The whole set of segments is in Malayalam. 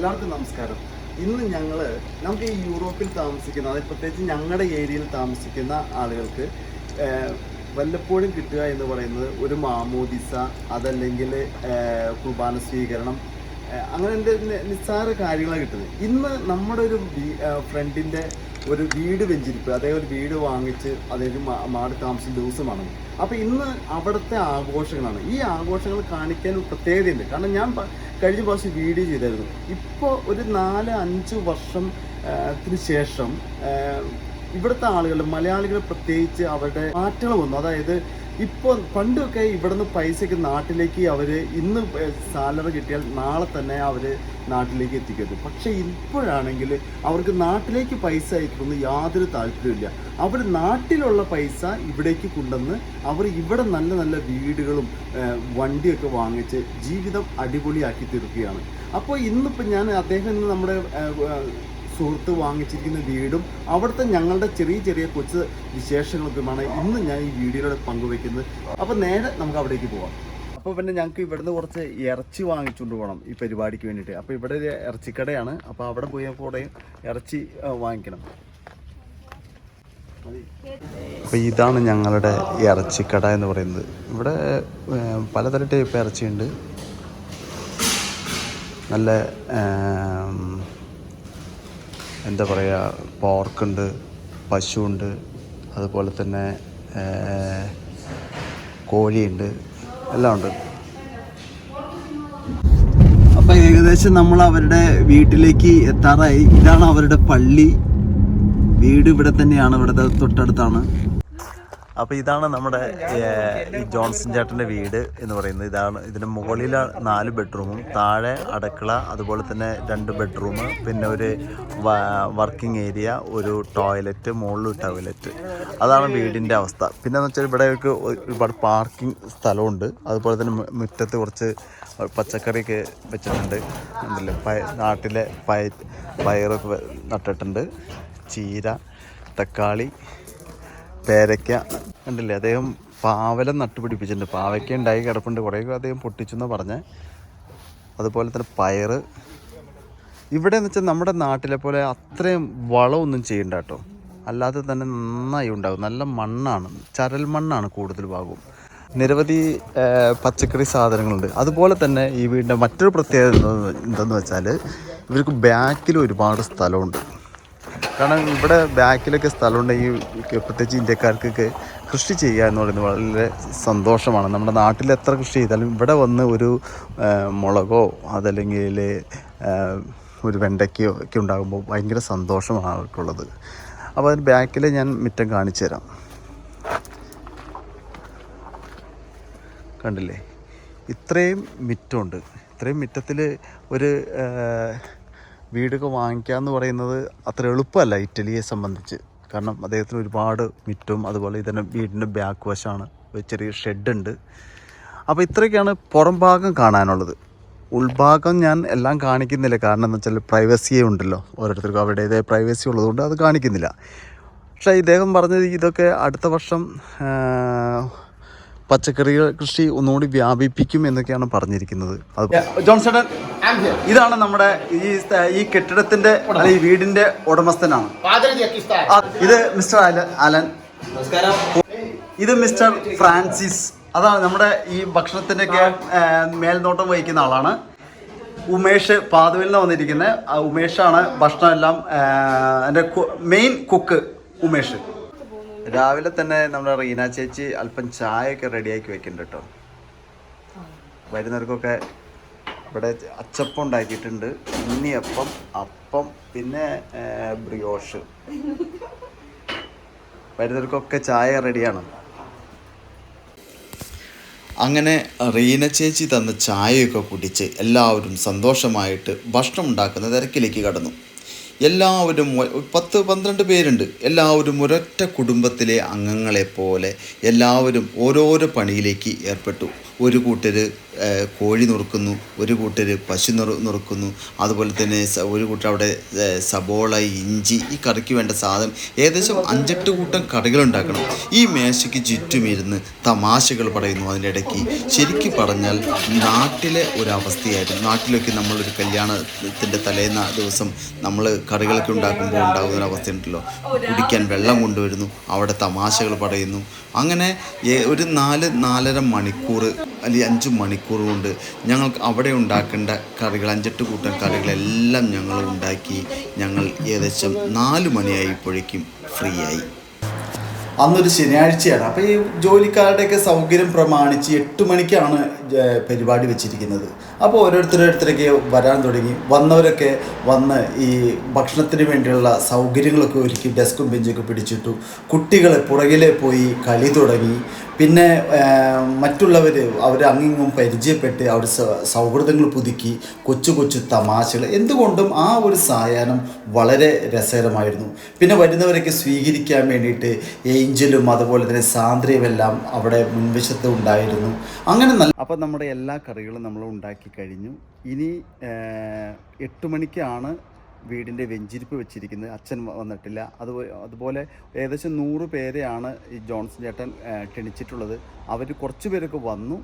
എല്ലാവർക്കും നമസ്കാരം. ഇന്ന് ഞങ്ങൾ നമുക്ക് ഈ യൂറോപ്പിൽ താമസിക്കുന്ന അതായത് പ്രത്യേകിച്ച് ഞങ്ങളുടെ ഏരിയയിൽ താമസിക്കുന്ന ആളുകൾക്ക് വല്ലപ്പോഴും കിട്ടുക എന്ന് പറയുന്നത് ഒരു മാമോദിസ അതല്ലെങ്കിൽ കുർബാന സ്വീകരണം അങ്ങനെ എന്റെ നിസ്സാര കാര്യങ്ങളാണ് കിട്ടുന്നത്. ഇന്ന് നമ്മുടെ ഒരു ഫ്രണ്ടിന്റെ ഒരു വീട് വെഞ്ചിരിപ്പ് അതായത് ഒരു വീട് വാങ്ങിച്ച് അതായത് മാട് താമസിച്ച ദിവസമാണ്. അപ്പോൾ ഇന്ന് അവിടുത്തെ ആഘോഷങ്ങളാണ്. ഈ ആഘോഷങ്ങൾ കാണിക്കാൻ ഒരു പ്രത്യേകതയുണ്ട്. കാരണം ഞാൻ കഴിഞ്ഞ പ്രാവശ്യം വീഡിയോ ചെയ്തായിരുന്നു. ഇപ്പോൾ ഒരു നാല് അഞ്ച് വർഷം ആ, ത്തിന് ശേഷം ഇവിടുത്തെ ആളുകൾ മലയാളികൾ പ്രത്യേകിച്ച് അവരുടെ മാറ്റങ്ങൾ വന്നു. അതായത് ഇപ്പോൾ പണ്ടൊക്കെ ഇവിടുന്ന് പൈസയ്ക്ക് നാട്ടിലേക്ക് അവർ ഇന്ന് സാലറി കിട്ടിയാൽ നാളെ തന്നെ അവർ നാട്ടിലേക്ക് എത്തിക്കരുത്. പക്ഷേ ഇപ്പോഴാണെങ്കിൽ അവർക്ക് നാട്ടിലേക്ക് പൈസ അയക്കുമെന്ന് യാതൊരു താല്പര്യമില്ല അവർ നാട്ടിലുള്ള പൈസ ഇവിടേക്ക് കൊണ്ടുവന്ന് അവർ ഇവിടെ നല്ല നല്ല വീടുകളും വണ്ടിയൊക്കെ വാങ്ങിച്ച് ജീവിതം അടിപൊളിയാക്കി തീർക്കുകയാണ്. അപ്പോൾ ഇന്നിപ്പോൾ ഞാൻ അദ്ദേഹം ഇന്ന് നമ്മുടെ സുഹൃത്ത് വാങ്ങിച്ചിരിക്കുന്ന വീടും അവിടുത്തെ ഞങ്ങളുടെ ചെറിയ ചെറിയ കൊച്ചു വിശേഷങ്ങൾക്കുമാണ് ഇന്ന് ഞാൻ ഈ വീഡിയോയിലൂടെ പങ്കുവെക്കുന്നത് അപ്പോൾ നേരെ നമുക്ക് അവിടേക്ക് പോവാം. അപ്പോൾ പിന്നെ ഞങ്ങൾക്ക് ഇവിടുന്ന് കുറച്ച് ഇറച്ചി വാങ്ങിച്ചുകൊണ്ട് പോകണം ഈ പരിപാടിക്ക് വേണ്ടിയിട്ട്. അപ്പോൾ ഇവിടെ ഒരു ഇറച്ചിക്കടയാണ്. അപ്പോൾ അവിടെ പോയപ്പോൾ കൂടെ ഇറച്ചി വാങ്ങിക്കണം. അപ്പോൾ ഇതാണ് ഞങ്ങളുടെ ഇറച്ചിക്കട എന്ന് പറയുന്നത്. ഇവിടെ പലതരം ടൈപ്പ് ഇറച്ചിയുണ്ട്. നല്ല എന്താ പറയുക പോർക്കുണ്ട് പശുവുണ്ട് അതുപോലെ തന്നെ കോഴിയുണ്ട് എല്ലാം ഉണ്ട്. അപ്പം ഏകദേശം നമ്മൾ അവരുടെ വീട്ടിലേക്ക് എത്താറായി. ഇതാണ് അവരുടെ പള്ളി. വീട് ഇവിടെ തന്നെയാണ് ഇവിടുത്തെ തൊട്ടടുത്താണ്. അപ്പോൾ ഇതാണ് നമ്മുടെ ജോൺസൺ ചേട്ടന്റെ വീട് എന്ന് പറയുന്നത്. ഇതാണ് ഇതിന് മുകളിൽ നാല് ബെഡ്റൂമും താഴെ അടുക്കള അതുപോലെ തന്നെ രണ്ട് ബെഡ്റൂം പിന്നെ ഒരു വർക്കിംഗ് ഏരിയ ഒരു ടോയ്ലറ്റ് മുകളിൽ ടോയ്ലറ്റ്. അതാണ് വീടിന്റെ അവസ്ഥ. പിന്നെ എന്ന് വെച്ചാൽ ഇവിടെ ഒരുപാട് പാർക്കിംഗ് സ്ഥലമുണ്ട്. അതുപോലെ തന്നെ മുറ്റത്ത് കുറച്ച് പച്ചക്കറിയൊക്കെ വെച്ചിട്ടുണ്ട്. ഉണ്ടല്ലോ. പയ നാട്ടിലെ പയ പയറൊക്കെ നട്ടിട്ടുണ്ട്. ചീര തക്കാളി പേരയ്ക്ക ഉണ്ടല്ലേ അദ്ദേഹം പാവലം നട്ടുപിടിപ്പിച്ചിട്ടുണ്ട്. പാവയ്ക്ക ഉണ്ടായി കിടപ്പുണ്ട്. കുറേ അദ്ദേഹം പൊട്ടിച്ചെന്ന് പറഞ്ഞ്. അതുപോലെ തന്നെ പയറ്. ഇവിടെ എന്ന് വെച്ചാൽ നമ്മുടെ നാട്ടിലെ പോലെ അത്രയും വളമൊന്നും ചെയ്യണ്ട കേട്ടോ. അല്ലാതെ തന്നെ നന്നായി ഉണ്ടാകും. നല്ല മണ്ണാണ്. ചരൽ മണ്ണാണ് കൂടുതൽ ഭാഗവും. നിരവധി പച്ചക്കറി സാധനങ്ങളുണ്ട്. അതുപോലെ തന്നെ ഈ വീടിന്റെ മറ്റൊരു പ്രത്യേകത എന്താണെന്ന് വെച്ചാൽ ഇവർക്ക് ബാക്കിൽ ഒരുപാട് സ്ഥലമുണ്ട്. കാരണം ഇവിടെ ബാക്കിലൊക്കെ സ്ഥലമുണ്ടെങ്കിൽ പ്രത്യേകിച്ച് ഇന്ത്യക്കാർക്കൊക്കെ കൃഷി ചെയ്യുക എന്ന് പറയുന്നത് വളരെ സന്തോഷമാണ്. നമ്മുടെ നാട്ടിൽ എത്ര കൃഷി ചെയ്താലും ഇവിടെ വന്ന് ഒരു മുളകോ അതല്ലെങ്കിൽ ഒരു വെണ്ടയ്ക്കയോ ഒക്കെ ഉണ്ടാകുമ്പോൾ ഭയങ്കര സന്തോഷമാണ് അവർക്കുള്ളത് അപ്പോൾ അതിന് ബാക്കിൽ ഞാൻ മുറ്റം കാണിച്ചു തരാം. കണ്ടില്ലേ? ഇത്രയും മിറ്റമുണ്ട്. ഇത്രയും മിറ്റത്തിൽ ഒരു വീടൊക്കെ വാങ്ങിക്കുക എന്ന് പറയുന്നത് അത്ര എളുപ്പമല്ല ഇറ്റലിയെ സംബന്ധിച്ച്. കാരണം അദ്ദേഹത്തിന് ഒരുപാട് മിറ്റും അതുപോലെ ഇതിന്റെ വീടിന്റെ ബാക്ക് വശമാണ് ഒരു ചെറിയ ഷെഡുണ്ട് അപ്പോൾ ഇത്രയൊക്കെയാണ് പുറം ഭാഗം കാണാനുള്ളത്. ഉൾഭാഗം ഞാൻ എല്ലാം കാണിക്കുന്നില്ല. കാരണം എന്ന് വെച്ചാൽ പ്രൈവസിയേ ഉണ്ടല്ലോ. ഓരോരുത്തർക്കും അവരുടേതായ പ്രൈവസി ഉള്ളതുകൊണ്ട് അത് കാണിക്കുന്നില്ല. പക്ഷേ ഇദ്ദേഹം പറഞ്ഞത് ഇതൊക്കെ അടുത്ത വർഷം പച്ചക്കറികൾ കൃഷി ഒന്നുകൂടി വ്യാപിപ്പിക്കും എന്നൊക്കെയാണ് പറഞ്ഞിരിക്കുന്നത്. ജോൺസൺ ഇതാണ് നമ്മുടെ ഈ ഈ കെട്ടിടത്തിന്റെ ഈ വീടിന്റെ ഉടമസ്ഥനാണ്. ആ, ഇത് മിസ്റ്റർ അലൻ. ഇത് മിസ്റ്റർ ഫ്രാൻസിസ്. അതാണ് നമ്മുടെ ഈ ഭക്ഷണത്തിന്റെ ഒക്കെ മേൽനോട്ടം വഹിക്കുന്ന ആളാണ്. ഉമേഷ് പാതുവിൽ നിന്ന് വന്നിരിക്കുന്നത് ഉമേഷാണ് ഭക്ഷണം എല്ലാം എന്റെ മെയിൻ കുക്ക് ഉമേഷ്. രാവിലെ തന്നെ നമ്മുടെ റീന ചേച്ചി അല്പം ചായയൊക്കെ റെഡിയാക്കി വെക്കുന്നുണ്ട് കേട്ടോ. വരുന്നവർക്കൊക്കെ ഇവിടെ അച്ചപ്പം ഉണ്ടാക്കിയിട്ടുണ്ട്. ഉണ്ണിയപ്പം അപ്പം പിന്നെ ബ്രിയോഷ്. വരുന്നവർക്കൊക്കെ ചായ റെഡിയാണ്. അങ്ങനെ റീന ചേച്ചി തന്ന ചായയൊക്കെ കുടിച്ച് എല്ലാവരും സന്തോഷമായിട്ട് ഭക്ഷണം ഉണ്ടാക്കുന്ന തിരക്കിലേക്ക് കടന്നു. എല്ലാവരും പത്ത് പന്ത്രണ്ട് പേരുണ്ട്. എല്ലാവരും ഒരൊറ്റ കുടുംബത്തിലെ അംഗങ്ങളെ പോലെ എല്ലാവരും ഓരോരോ പണിയിലേക്ക് ഏർപ്പെട്ടു. ഒരു കൂട്ടർ കോഴി നുറുക്കുന്നു ഒരു കൂട്ടർ പശു നുറു നുറുക്കുന്നു. അതുപോലെ തന്നെ ഒരു കൂട്ടർ അവിടെ സബോള ഇഞ്ചി ഈ കറിക്ക് വേണ്ട സാധനം ഏകദേശം അഞ്ചെട്ട് കൂട്ടം കറികൾ ഉണ്ടാക്കണം. ഈ മേശയ്ക്ക് ചുറ്റും ഇരുന്ന് തമാശകൾ പറയുന്നു അതിന്റെ ഇടയ്ക്ക്. ശരിക്കും പറഞ്ഞാൽ നാട്ടിലെ ഒരവസ്ഥയായിരുന്നു. നാട്ടിലൊക്കെ നമ്മളൊരു കല്യാണത്തിന്റെ തലേന്ന ദിവസം നമ്മൾ കറികളൊക്കെ ഉണ്ടാക്കുമ്പോൾ ഉണ്ടാകുന്ന ഒരു അവസ്ഥ ഉണ്ടല്ലോ. കുടിക്കാൻ വെള്ളം കൊണ്ടുവരുന്നു അവിടെ തമാശകൾ പറയുന്നു. അങ്ങനെ ഒരു നാല് നാലര മണിക്കൂർ അല്ലെങ്കിൽ അഞ്ച് മണിക്കൂർ കൊണ്ട് ഞങ്ങൾക്ക് അവിടെ ഉണ്ടാക്കേണ്ട കറികൾ അഞ്ചെട്ട് കൂട്ടം കറികളെല്ലാം ഞങ്ങൾ ഉണ്ടാക്കി ഞങ്ങൾ ഏകദേശം നാല് മണിയായപ്പോഴേക്കും ഫ്രീ ആയി. അന്നൊരു ശനിയാഴ്ചയാണ്. അപ്പോൾ ഈ ജോലിക്കാരുടെയൊക്കെ സൗകര്യം പ്രമാണിച്ച് എട്ട് മണിക്കാണ് പരിപാടി വെച്ചിരിക്കുന്നത്. അപ്പോൾ ഓരോരുത്തരോരുത്തരൊക്കെ വരാൻ തുടങ്ങി. വന്നവരൊക്കെ വന്ന് ഈ ഭക്ഷണത്തിന് വേണ്ടിയുള്ള സൗകര്യങ്ങളൊക്കെ ഒരുക്കി ഡെസ്കും ബെഞ്ചൊക്കെ പിടിച്ചിട്ടു. കുട്ടികളെ പുറകിലെ പോയി കളി തുടങ്ങി. പിന്നെ മറ്റുള്ളവർ അവർ അങ്ങിങ്ങും പരിചയപ്പെട്ട് അവർ സൗഹൃദങ്ങൾ പുതുക്കി. കൊച്ചു കൊച്ചു തമാശകൾ. എന്തുകൊണ്ടും ആ ഒരു സായാഹ്നം വളരെ രസകരമായിരുന്നു. പിന്നെ വരുന്നവരൊക്കെ സ്വീകരിക്കാൻ വേണ്ടിയിട്ട് ഏഞ്ചലും അതുപോലെ തന്നെ സാന്ദ്രയും എല്ലാം അവിടെ മുൻവശത്ത് ഉണ്ടായിരുന്നു. അങ്ങനെ നല്ല അപ്പം നമ്മുടെ എല്ലാ കറികളും നമ്മൾ ഉണ്ടാക്കി കഴിഞ്ഞു. ഇനി എട്ട് മണിക്കാണ് വീടിന്റെ വെഞ്ചിരിപ്പ് വെച്ചിരിക്കുന്നത് അച്ഛൻ വന്നിട്ടില്ല. അതുപോലെ അതുപോലെ ഏകദേശം നൂറ് പേരെയാണ് ഈ ജോൺസൺ ചേട്ടൻ ക്ഷണിച്ചിട്ടുള്ളത്. അവർ കുറച്ച് പേരൊക്കെ വന്നു.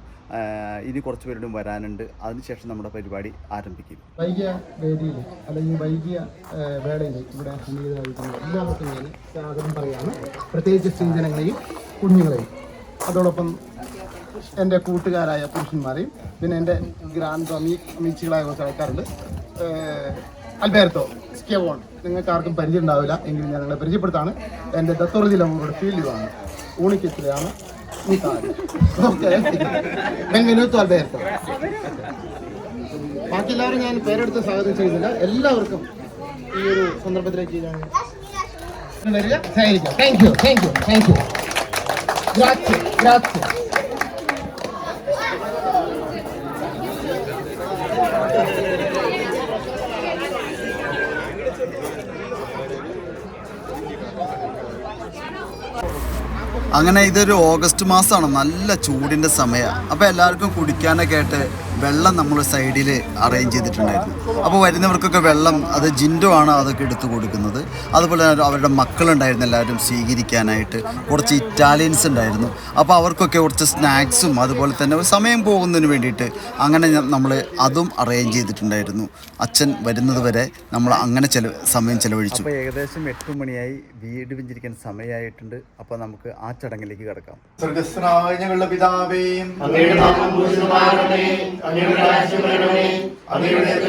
ഇനി കുറച്ച് പേരോടും വരാനുണ്ട്. അതിനുശേഷം നമ്മുടെ പരിപാടി ആരംഭിക്കും. വൈകിയ വേദിയിൽ അല്ലെങ്കിൽ വൈകിയ വേളയിൽ ഇവിടെ എല്ലാവർക്കും ഞാൻ സ്വാഗതം പറയാണ്. പ്രത്യേകിച്ച് സ്ത്രീജനങ്ങളെയും കുഞ്ഞുങ്ങളെയും. അതോടൊപ്പം എന്റെ കൂട്ടുകാരായ പുരുഷന്മാരെയും പിന്നെ എന്റെ ഗ്രാൻഡ് അമീ അമീച്ചുകളായ കുറച്ച് ആൾക്കാരുണ്ട്. അൽബേർട്ടോ സ്കെവോൺ നിങ്ങൾക്ക് ആർക്കും പരിചയം ഉണ്ടാവില്ല എങ്കിലും ഞാൻ നിങ്ങളെ പരിചയപ്പെടുത്താണ്. എന്റെ ദത്തോറജി അവരുടെ ഫീൽഡ് ഊണിക്കത്തിലാണ് ഓക്കെ. ബെൻവെനൂത്തോ അൽബേർട്ടോ. ബാക്കി എല്ലാവരും ഞാൻ പേരെടുത്ത് സ്വാഗതം ചെയ്യുന്നില്ല. എല്ലാവർക്കും ഈ ഒരു സന്ദർഭത്തിലേക്ക് ഞാൻ വരിക സഹകരിക്കാം thank you thank you thank you അങ്ങനെ ഇതൊരു ഓഗസ്റ്റ് മാസമാണ്. നല്ല ചൂടിന്റെ സമയമാണ്. അപ്പോൾ എല്ലാവർക്കും കുടിക്കാനൊക്കെ ആയിട്ട് വെള്ളം നമ്മൾ സൈഡിൽ അറേഞ്ച് ചെയ്തിട്ടുണ്ടായിരുന്നു. അപ്പോൾ വരുന്നവർക്കൊക്കെ വെള്ളം അത് ജിൻഡോ ആണ് അതൊക്കെ എടുത്തു കൊടുക്കുന്നത്. അതുപോലെ തന്നെ അവരുടെ മക്കളുണ്ടായിരുന്നു എല്ലാവരും സ്വീകരിക്കാനായിട്ട്. കുറച്ച് ഇറ്റാലിയൻസ് ഉണ്ടായിരുന്നു. അപ്പോൾ അവർക്കൊക്കെ കുറച്ച് സ്നാക്സും അതുപോലെ തന്നെ ഒരു സമയം പോകുന്നതിന് വേണ്ടിയിട്ട് അങ്ങനെ നമ്മൾ അതും അറേഞ്ച് ചെയ്തിട്ടുണ്ടായിരുന്നു. അച്ഛൻ വരുന്നത് വരെ നമ്മൾ അങ്ങനെ ചെല സമയം ചെലവഴിച്ചു. അപ്പോൾ ഏകദേശം എട്ട് മണിയായി വീട് വെഞ്ചിരിക്കാൻ സമയമായിട്ടുണ്ട് അപ്പോൾ നമുക്ക് ആ ചടങ്ങിലേക്ക് കിടക്കാം.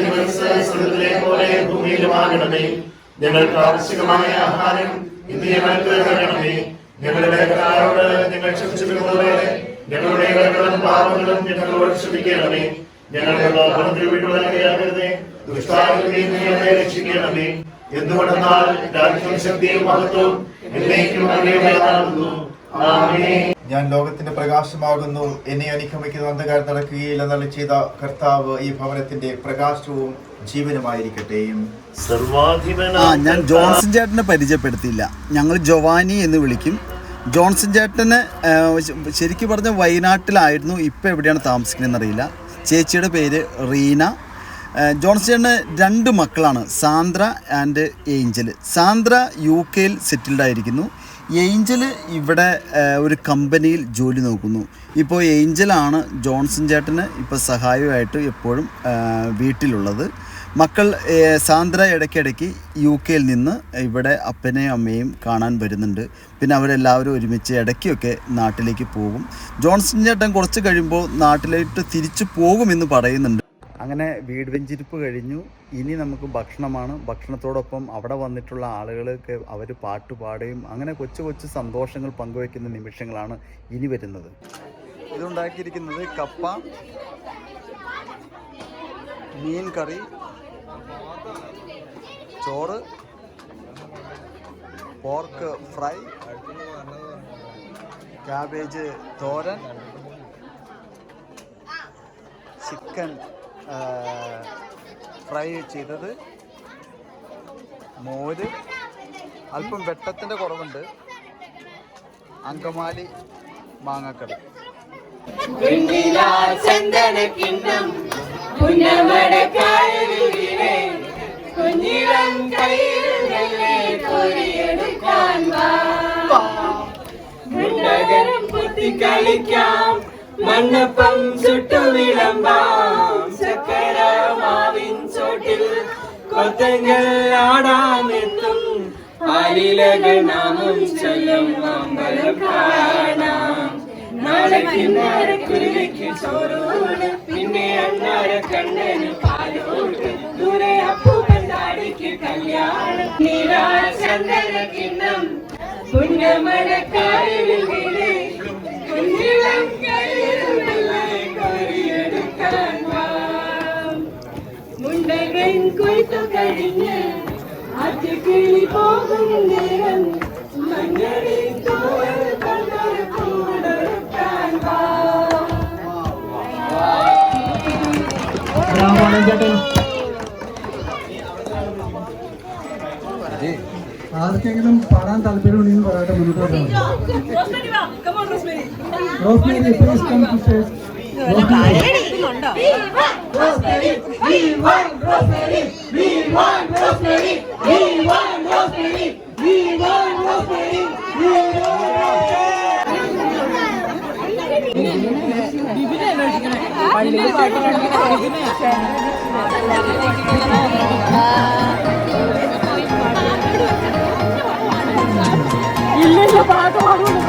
സ്വർഗസ്നായ ഞങ്ങളുടെ പിതാവേയും ഞങ്ങൾക്ക് ആവശ്യമായ ആഹാരം ഇന്ന് ഞങ്ങൾക്ക് തരണമേ. ഞങ്ങളുടെ വേദനാരോട് ഞങ്ങൾ ക്ഷമിച്ചതുപോലെ ഞങ്ങളുടെ കടകളും പാപങ്ങളും ഞങ്ങളോട് ക്ഷമിക്കണമേ. ഞങ്ങളുടെ പാപത്തിൽ വിടുവാനാകരുതേ നിന്ന് ഞങ്ങളെ രക്ഷിക്കണമേ. എന്തുകൊണ്ടെന്നാൽ രാജ്യവും ശക്തിയും മഹത്വവും എന്നേക്കും അങ്ങേയുടേതാകുന്നു ആമേൻ. ഞാൻ ലോകത്തിന്റെ പ്രകാശമാകുന്നു. എന്നെ അനുഗമിക്കുന്ന അന്ധകാരം നടക്കുകയില്ലെന്നുള്ള ചെയ്ത കർത്താവ് ഈ ഭവനത്തിന്റെ പ്രകാശവും ജീവനുമായിരിക്കട്ടെ. ആ ഞാൻ ജോൺസൺ ചേട്ടനെ പരിചയപ്പെടുത്തിയില്ല. ഞങ്ങൾ ജൊവാനി എന്ന് വിളിക്കും. ജോൺസൺ ചേട്ടന് ശരിക്കും പറഞ്ഞ വയനാട്ടിലായിരുന്നു. ഇപ്പോൾ എവിടെയാണ് താമസിക്കുന്നതെന്ന് അറിയില്ല. ചേച്ചിയുടെ പേര് റീന. ജോൺസൺ ചേട്ടന് രണ്ട് മക്കളാണ്. Sandra and Angel. Sandra U കെയിൽ സെറ്റിൽഡ് ആയിരിക്കുന്നു. ഏഞ്ചൽ ഇവിടെ ഒരു കമ്പനിയിൽ ജോലി നോക്കുന്നു. ഇപ്പോൾ ഏഞ്ചലാണ് ജോൺസൺ ചേട്ടന് ഇപ്പോൾ സഹായമായിട്ട് എപ്പോഴും വീട്ടിലുള്ളത്. മക്കൾ സാന്ദ്ര ഇടയ്ക്കിടയ്ക്ക് യു കെയിൽ നിന്ന് ഇവിടെ അപ്പനെയും അമ്മയും കാണാൻ വരുന്നുണ്ട്. പിന്നെ അവരെല്ലാവരും ഒരുമിച്ച് ഇടയ്ക്കൊക്കെ നാട്ടിലേക്ക് പോകും. ജോൺസൺ ചേട്ടൻ കുറച്ച് കഴിയുമ്പോൾ നാട്ടിലേക്ക് തിരിച്ചു പോകുമെന്ന് പറയുന്നുണ്ട്. അങ്ങനെ വീട് വെഞ്ചിരിപ്പ് കഴിഞ്ഞു. ഇനി നമുക്ക് ഭക്ഷണമാണ്. ഭക്ഷണത്തോടൊപ്പം അവിടെ വന്നിട്ടുള്ള ആളുകൾക്ക് അവർ പാട്ട് പാടുകയും അങ്ങനെ കൊച്ചു കൊച്ചു സന്തോഷങ്ങൾ പങ്കുവയ്ക്കുന്ന നിമിഷങ്ങളാണ് ഇനി വരുന്നത്. ഇതുണ്ടാക്കിയിരിക്കുന്നത് കപ്പ മീൻ കറി ചോറ് പോർക്ക് ഫ്രൈ ക്യാബേജ് തോരൻ ചിക്കൻ ഫ്രൈ ചെയ്തത് മോര് അല്പം വെട്ടത്തിന്റെ കുറവുണ്ട്. അങ്കമാലി മാങ്ങക്കറി. കുഞ്ഞിളം കയ്യിൽ കോരിയെടുക്കാൻ വാ. കുത്തി കളിക്കാം മണ്ണപ്പം ചുട്ടു വിളമ്പാം കൊത്തങ്ങൾ ആടാമെത്തും. ആലിലകൾ നാമം ചൊല്ലും അമ്പലം കാണാം. നാളെ കിന്നാരക്കുരുവിക്ക് ചോറൂണ് പിന്നെ അണ്ണാര കണ്ണന് പാലോട്ട് ദൂരെ അപ്പൂപ്പൻ താടിക്ക് കല്യാണം. നീരാ ചന്ദന കിണ്ണം. പുണ്യമഴക്കാരിലെ കുഞ്ഞിളം കൊയ്ത്തു കഴിഞ്ഞ് ആറ്റുകിളി പോകും നേരം. മഞ്ഞളി തോൽ കൊണ്ടൊരു കൂടൊരുക്കാൻ വാ ആർക്കെങ്കിലും പാടാൻ താല്പര്യമുണ്ടെങ്കിൽ പറയട്ടെ മുന്നോട്ട് Rosemary please come to stage പള്ളിയിൽ പാട്ട് ഇല്ല പാട്ട് പാടുന്നു